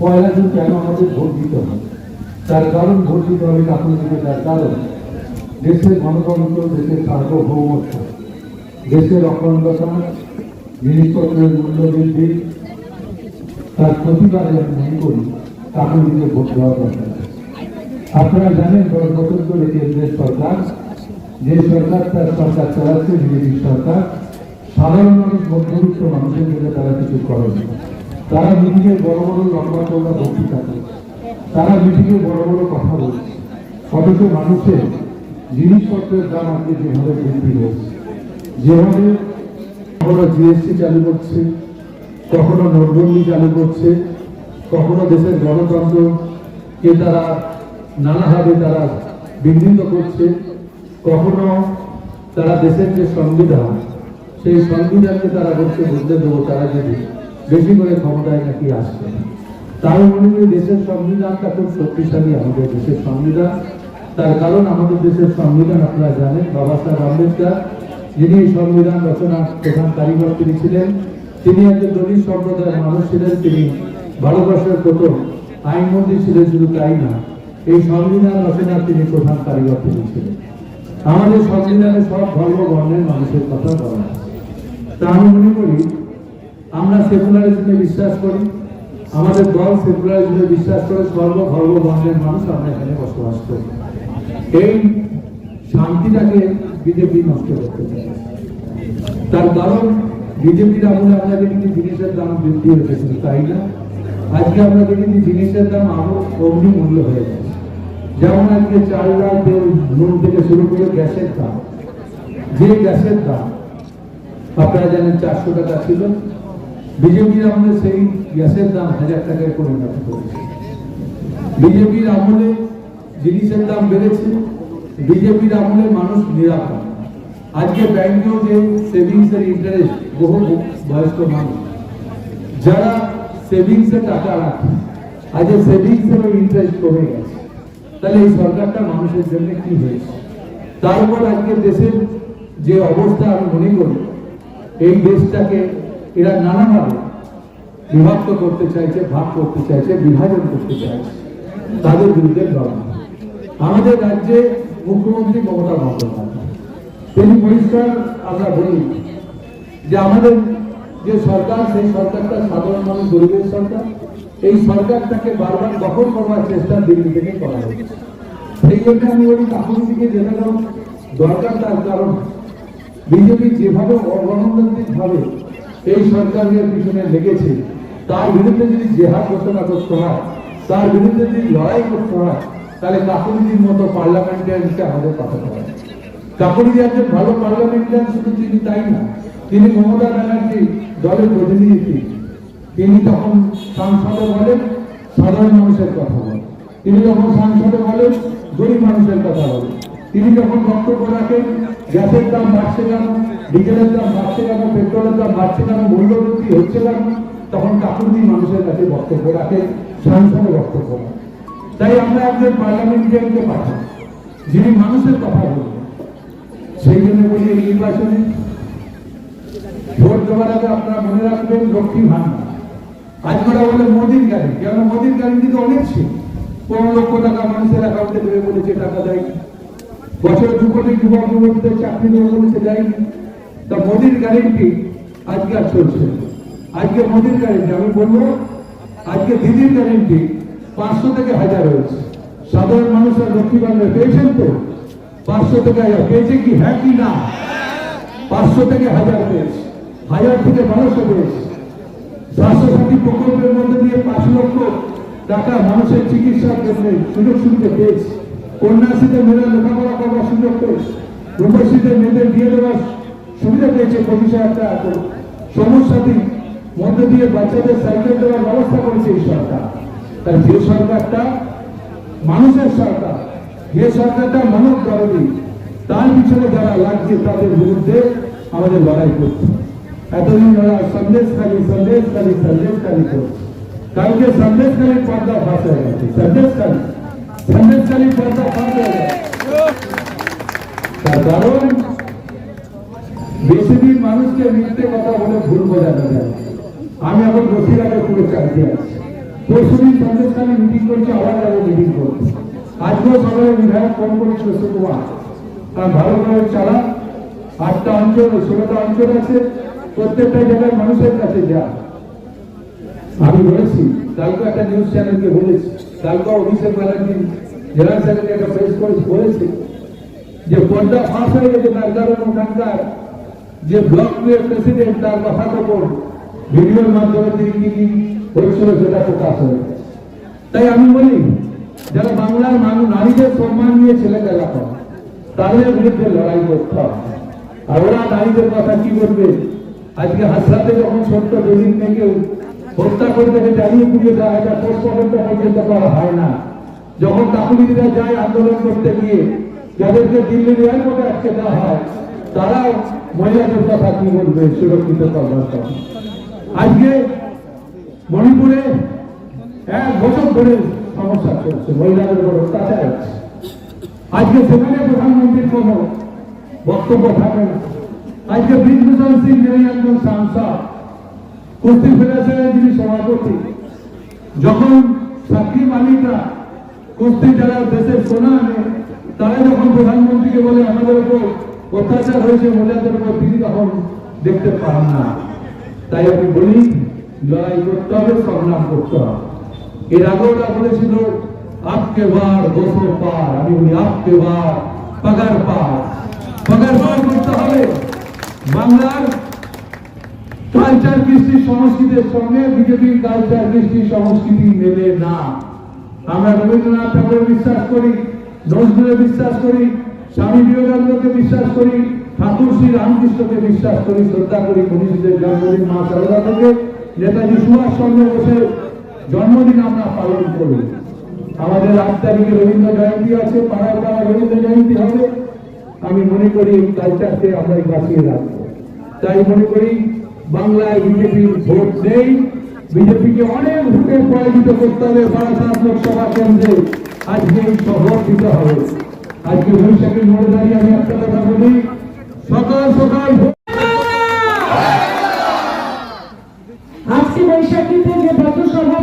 পয়লা June কেন আমাদের vote দিতে হবে? তার কারণ ভোট দিতে হবে দিকে তার কারণ। দেশের গণতন্ত্র, দেশের সার্বভৌমত্ব, দেশের অখণ্ডতা জিনিসপত্রের মূল্য বৃদ্ধি তার প্রতিবাদে আমি মনে করি দিকে ভোট দেওয়া দরকার আপনারা জানেন দশ বছর ধরে কেন্দ্রের সরকার, যে সরকার তার সরকার চালাচ্ছে বিজেপি সরকার, সাধারণ মানুষ, মধ্যবিত্ত মানুষের জন্য তারা কিছু করেনি তারা মিটিংয়ে বড় বড় লম্বা চৌড়া করছে তারা মিটিংয়ে বড় বড় কথা বলছে অথচ মানুষের জিনিসপত্রের দাম আজকে যেভাবে বৃদ্ধি হয়েছে, যেভাবে কখনো জিএসটি চালু করছে, কখনো নোটবন্দি চালু করছে, কখনো দেশের গণতন্ত্রকে তারা নানাভাবে তারা বিঘ্নিত করছে, কখনো তারা দেশের যে সংবিধান, সেই সংবিধানকে তারা বলছে বুঝতে দেবো তারা যদি বেশি করে ক্ষমতায় নাকি আসবে? তাই মনে দেশের সংবিধানটা খুব শক্তিশালী আমাদের দেশের সংবিধান। তার কারণ আমাদের দেশের সংবিধান, আপনারা জানেন, বাবা সাহেব আম্বেদকর, যিনি সংবিধান রচনার প্রধান কারিগর তিনি ছিলেন। তিনি একজন দলিত সম্প্রদায়ের মানুষ ছিলেন, তিনি ভারতবর্ষের প্রথম আইনমন্ত্রী ছিলেন, শুধু তাই না, এই সংবিধান রচনার তিনি প্রধান কারিগর তিনি ছিলেন। আমাদের সংবিধানে সব ধর্ম বর্ণের মানুষের কথা বলা তা আমি মনে করি আমরা সেকুলারিজমে বিশ্বাস করি। আমাদের দল সেকুলারিজমে বিশ্বাস করে সর্ব ধর্ম বর্ণের মানুষ আমরা এখানে বসবাস করি। এই শান্তিটাকে বিজেপি নষ্ট করতে চায়। তার কারণ, বিজেপির আমলে আমরা দেখি জিনিসের দাম বৃদ্ধি হয়েছে, শুধু তাই না? আজকে আমরা দেখি জিনিসের দাম আরও অগ্নি মূল্য হয়ে গেছে। যেমন আজকে চাল ডাল তেল নুন থেকে শুরু করে গ্যাসের দাম। যে গ্যাসের দাম, আপনারা জানেন চারশো টাকা ছিল। বিজেপির আমলে সেই গ্যাসের দাম হাজার টাকায় পরিণত করেছে বিজেপির আমলে জিনিসের দাম বেড়েছে বিজেপির আমলে মানুষ নিরাপদ আজকে ব্যাংকেও যে সেভিংস এর ইন্টারেস্ট বহু বয়স্ক মানুষ যারা সেভিংসে টাকা রাখে আজকে সেভিংস এর ইন্টারেস্ট কমে গেছে তাহলে এই সরকারটা মানুষের জন্য কি হয়েছে তারপর আজকে দেশের যে অবস্থা আমি মনে করি এই দেশটাকে এরা নানাভাবে বিভক্ত করতে চাইছে, ভাগ করতে চাইছে, বিভাজন করতে চাইছে। তাদের বিরুদ্ধে লড়াই। আমাদের রাজ্যে মুখ্যমন্ত্রী মমতা বন্দ্যোপাধ্যায়। তিনি পরিষ্কার আমরা বলি যে আমাদের যে সরকার, সেই সরকারটা সাধারণ মানুষ, গরিবের সরকার। এই সরকারটাকে বারবার দখল করবার চেষ্টা দিল্লি থেকে করা হয়েছে সেই জন্য আমি বলি কাকুরি দিকে যেতে দরকার তার কারণ বিজেপি যেভাবে অগণতান্ত্রিক ভাবে এই সরকারের পিছনে লেগেছে, তার বিরুদ্ধে যদি জেহাদ ঘোষণা করতে হয়, তার বিরুদ্ধে যদি লড়াই করতে হয়, তাহলে কাকুরিদির মতো পার্লামেন্টারিয়ানকে আমাদের পাঠাতে হবে। কাকুরি একজন ভালো পার্লামেন্টারিয়ান, শুধু তিনি তাই না, তিনি মমতা ব্যানার্জি দলের প্রতিনিধি। তিনি তখন সাংসদে বলেন, সাধারণ মানুষের কথা বলেন। তিনি যখন সাংসদে বলেন, গরিব মানুষের কথা বলেন। তিনি যখন বক্তব্য রাখেন, গ্যাসের দাম বাড়ছে কেন, ডিজেলের দাম বাড়ছে কেন, পেট্রোলের দাম বাড়ছে কেন মূল্যবৃদ্ধি হচ্ছে কেন, তখন কাকুরি মানুষের কাছে বক্তব্য রাখেন সংসদে বক্তব্য রাখেন। তাই আমরা একজন পার্লামেন্টারিয়ানকে পাঠাই যিনি মানুষের কথা বলবেন। সেই জন্য বলি এই নির্বাচনে ভোট দেওয়ার আগে আপনারা মনে রাখবেন, লক্ষ্মী ভান্ডার আজ করা বলে মোদির গাড়ি কেন মোদির গাড়ি কিন্তু অনেক ছিল। পনেরো লক্ষ টাকা মানুষের অ্যাকাউন্টে দেবে বলেছে, টাকা দেয়নি। বছরে দু কোটি যুবক যুবতীদের চাকরি দেবে বলেছে দেয়নি তা মোদির গ্যারেন্টি আজকে আর চলছে আজকে মোদির গ্যারেন্টি আমি বলব, আজকে দিদির গ্যারেন্টি পাঁচশো থেকে হাজার হয়েছে। সাধারণ মানুষের লক্ষ্মী ভান্ডার পেয়েছেন তো? পাঁচশো থেকে হাজার। পেয়েছে কি? হ্যাঁ কি না? পাঁচশো থেকে হাজার পেয়েছে। হাজার থেকে বারোশো পেয়েছে। স্বাস্থ্যসাথী প্রকল্পের মধ্যে দিয়ে পাঁচ লক্ষ টাকা মানুষের চিকিৎসার জন্য সুযোগ সুবিধা পেয়েছে। কন্যাশ্রীতে মেয়েরা লেখাপড়া করবার সুযোগ পেয়েছে। রূপশ্রীতে মেয়েদের বিয়ে দেওয়ার সুবিধা পেয়েছে পঁচিশ টাকা করে সমস্যাটি মধ্যে দিয়ে বাচ্চাদের সাইকেল দেওয়ার ব্যবস্থা করেছে এই সরকার। তাই যে সরকারটা মানুষের সরকার, যে সরকারটা মানব দরদি তার পিছনে যারা লাগছে তাদের বিরুদ্ধে আমাদের লড়াই করতে। এতদিন ওরা সন্দেশ খালি সন্দেশ খালি সন্দেশ খালি করছে। কালকে সন্দেশ পর্দা ফাঁস হয়ে গেছে সন্দেশ সন্দেশ পর্দা ফাঁস তার কারণ বেশি দিন মানুষকে মিথ্যে কথা বলে ভুল বোঝানো যায় আমি এখন বসিরহাটে পুরো চাকরি আছি পরশুদিন সন্দেশখানে মিটিং করছে আবার যাব মিটিং করতে আজকেও সকালে বিধায়ক ভালো করে চালা আটটা অঞ্চল ষোলোটা অঞ্চল আছে প্রত্যেকটা জায়গায় মানুষের কাছে যা আমি বলেছি কালকে একটা নিউজ চ্যানেলকে বলেছি কালকে অভিষেক ব্যানার্জি জেনারেল সেক্রেটারি একটা প্রেস করে বলেছে যে পর্দা ফাঁস হয়ে গেছে তার কারণ ওখানকার যে ব্লক প্রেসিডেন্ট তার কথা কখন ভিডিওর মাধ্যমে তিনি কি কি হচ্ছিল সেটা প্রকাশ হয়ে গেছে। তাই আমি বলি যারা বাংলার মানুষ নারীদের সম্মান নিয়ে ছেলে খেলা করে তাদের বিরুদ্ধে লড়াই করতে হবে আর ওরা নারীদের কথা কি বলবে আজকে হাসরাতে যখন ছোট্ট বেদিন থেকে হত্যা করে তাকে জ্বালিয়ে পুড়িয়ে দেওয়া হয় পোস্টমর্টম পর্যন্ত করা হয় না। যখন কাকুলিরা যায় আন্দোলন করতে গিয়ে, যাদেরকে দিল্লির এয়ারপোর্টে আটকে দেওয়া হয়, তারাও মহিলাদের কথা কি বলবে, সুরক্ষিত করবার আজকে মণিপুরে এক বছর ধরে সমস্যা চলছে, মহিলাদের উপর অত্যাচার হচ্ছে। আজকে সেখানে প্রধানমন্ত্রীর কোনো বক্তব্য থাকে না আজকে বিষ্ণুচন্দ্র সিং, যিনি একজন সাংসদ কুস্তি ফেডারেশনের যিনি সভাপতি। যখন সাক্ষী মালিকরা কুস্তি যারা দেশের সোনা আনে, তারা যখন প্রধানমন্ত্রীকে বলে, আমাদের উপর অত্যাচার হয়েছে, মহিলাদের উপর তিনি তখন দেখতে পান না। তাই আমি বলি, লড়াই করতে হবে, সংগ্রাম করতে হবে। এর আগে ওরা বলেছিল, আপকে বার দোষো পার। আমি বলি, আপকে বার, পাগার পার। পাগার পার করতে হবে। বাংলার কালচার কৃষ্টি সংস্কৃতির সঙ্গে বিজেপির কালচার কৃষ্টি সংস্কৃতি মেলে না। আমরা রবীন্দ্রনাথ ঠাকুর বিশ্বাস করি নজরুলে বিশ্বাস করি, স্বামী বিবেকানন্দকে বিশ্বাস করি, ঠাকুর শ্রী রামকৃষ্ণকে বিশ্বাস করি, শ্রদ্ধা করি মনীষীদের জন্মদিন মা সারদা থেকে নেতাজি সুভাষ চন্দ্র বোসের জন্মদিন আমরা পালন করি আমাদের আট তারিখে রবীন্দ্র জয়ন্তী আছে পাড়ায় পাড়ায় রবীন্দ্র জয়ন্তী হবে। আমি মনে করি এই কালচারকে আমরা বাঁচিয়ে রাখব। তাই মনে করি বাংলায় বিজেপির ভোট নেই। বিজেপিকে অনেক ভোটে পরাজিত করতে হবে বারাসাত লোকসভা কেন্দ্রে। আজকে এই শহর দিতে হবে। আজকে বৈশাখী মোড়ে দাঁড়িয়ে আমি একটা কথা বলি। সকাল সকাল আজকে বৈশাখীতে যে পথসভা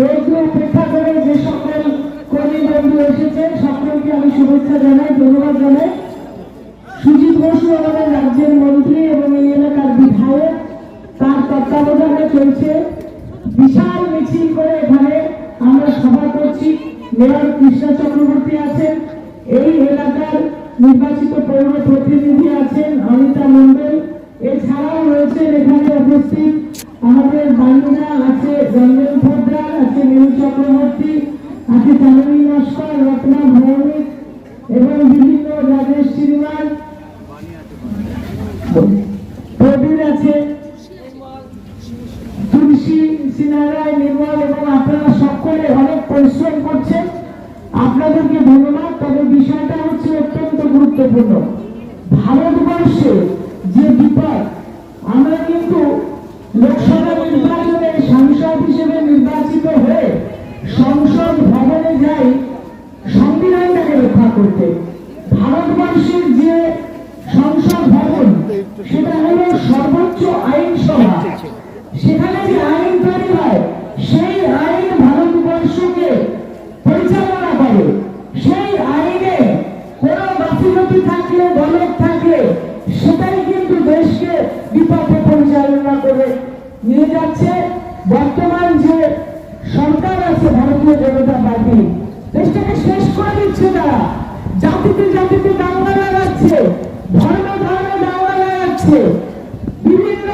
রোদ্র উপেক্ষা করে যে সকল মেয়র কৃষ্ণা চক্রবর্তী আছেন, এই এলাকার নির্বাচিত পৌর প্রতিনিধি আছেন অনিতা মন্ডল এছাড়াও রয়েছেন এখানে উপস্থিত আমাদের বান্ধবরা আছে রঞ্জন পোদ্দার আছে নীল চক্রবর্তী, আছে চাননী নস্কর, রত্না ভৌমিক এবং বিভিন্ন রাজেশ শ্রীমান। প্রবীর আছে। তুলসী সিনারায় নির্মল এবং আপনাদেরকে ধন্যবাদ। তবে বিষয়টা হচ্ছে অত্যন্ত গুরুত্বপূর্ণ। ভারতবর্ষে যে বিপদ, আমরা কিন্তু লোকসভা নির্বাচনে সাংসদ হিসেবে নির্বাচিত হয়ে সংসদ ভবনে যাই সংবিধানটাকে রক্ষা করতে। ভারতবর্ষের যে সংসদ ভবন, সেটা হলো সর্বোচ্চ আইনসভা। সেখানে যে আইন তৈরি হয় সেই আইন ভারতবর্ষকে পরিচালনা করে সেই আইনে কোনো গাফিলতি থাকলে গলত থাকলে সেটাই কিন্তু দেশকে বিপথে পরিচালনা করে নিয়ে যাচ্ছে। বর্তমান যে সরকার আছে, ভারতীয় জনতা পার্টি, দেশটাকে শেষ করে দিচ্ছে তারা। জাতিতে জাতিতে দাঙ্গা লাগাচ্ছে ধর্মে দাঙ্গা লাগাচ্ছে। বিভিন্ন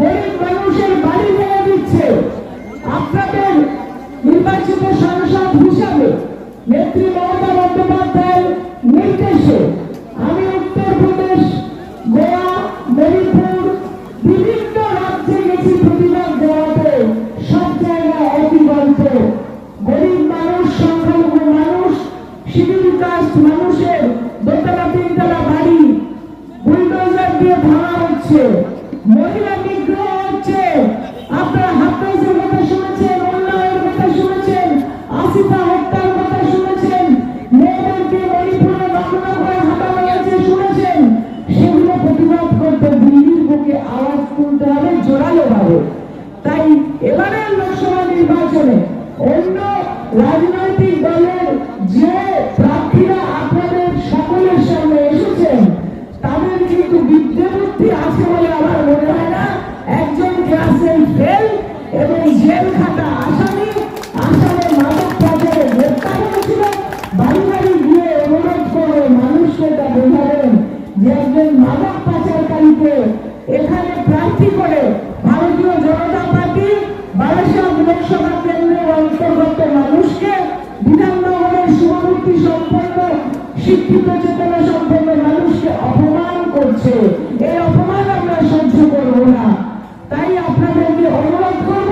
গরিব মানুষের বাড়ি ভেঙে দিচ্ছে। আপনাদের নির্বাচিত সংসদ হিসাবে নেত্রী মমতা বন্দ্যোপাধ্যায়ের নির্দেশে সব জায়গায় গরিব মানুষ, সংখ্যালঘু মানুষ শিডিউল কাস্ট মানুষের দোতলা তিনতলা বাড়ি। বুলডোজার দিয়ে ভাঙা হচ্ছে। মহিলা এবারের লোকসভা নির্বাচনে অন্য রাজনৈতিক দলের যে হচ্ছে এই অপমান আমরা সহ্য করব না। তাই আপনাদেরকে অনুরোধ করব